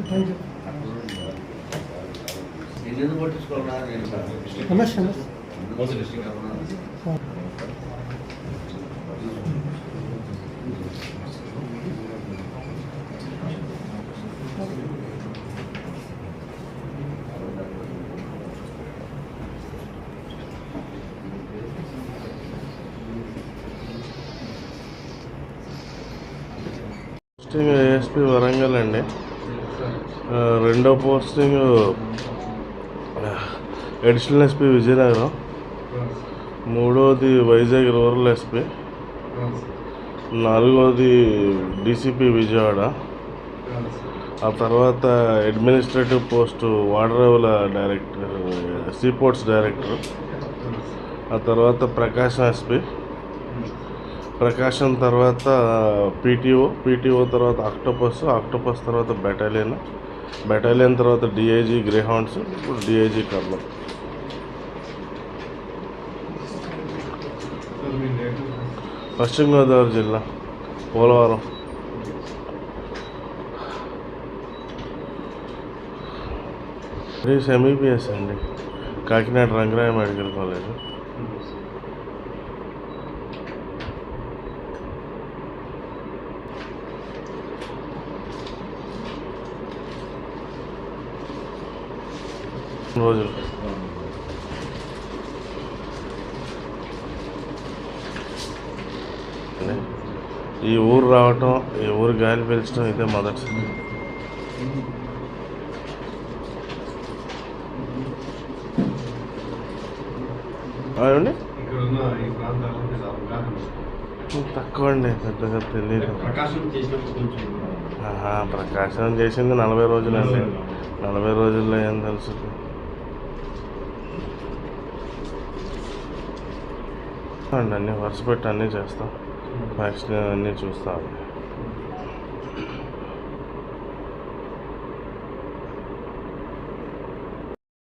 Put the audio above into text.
నేను ఎందుకు ఏఎస్పి వరంగల్ అండి. రెండో పోస్టింగ్ అడిషనల్ ఎస్పి విజయనగరం. మూడోది వైజాగ్ రూరల్ ఎస్పి. నాలుగోది డీసీపీ విజయవాడ. ఆ తర్వాత అడ్మినిస్ట్రేటివ్ పోస్టు వాడరేవుల డైరెక్టర్ సీపోర్ట్స్ డైరెక్టర్. ఆ తర్వాత ప్రకాశం ఎస్పి. ప్రకాశం తర్వాత పీటీఓ పీటీఓ తర్వాత ఆక్టోపస్ ఆక్టోపస్ తర్వాత బెటాలియన్. బెటాలియన్ తర్వాత డిఐజీ గ్రేహాండ్స్ ఇప్పుడు డిఐజీ కర్నూలు పశ్చిమ గోదావరి జిల్లా పోలవరం. రేస్ ఎంబీబీఎస్ అండి. Kakinada Rangaraya medical college. రోజులు ఈ ఊరు రావటం ఈ ఊరు గాలి పీల్చడం ఇదే మీరు అవగాహన తక్కువ అండి పెద్దగా తెలియదు ప్రకాశం చేసింది నలభై రోజులండి. నలభై రోజుల్లో ఏం తెలుసు? అన్నీ వరుస పెట్టి అన్నీ చేస్తాం. వ్యాక్సిన్ అన్నీ చూస్తాం.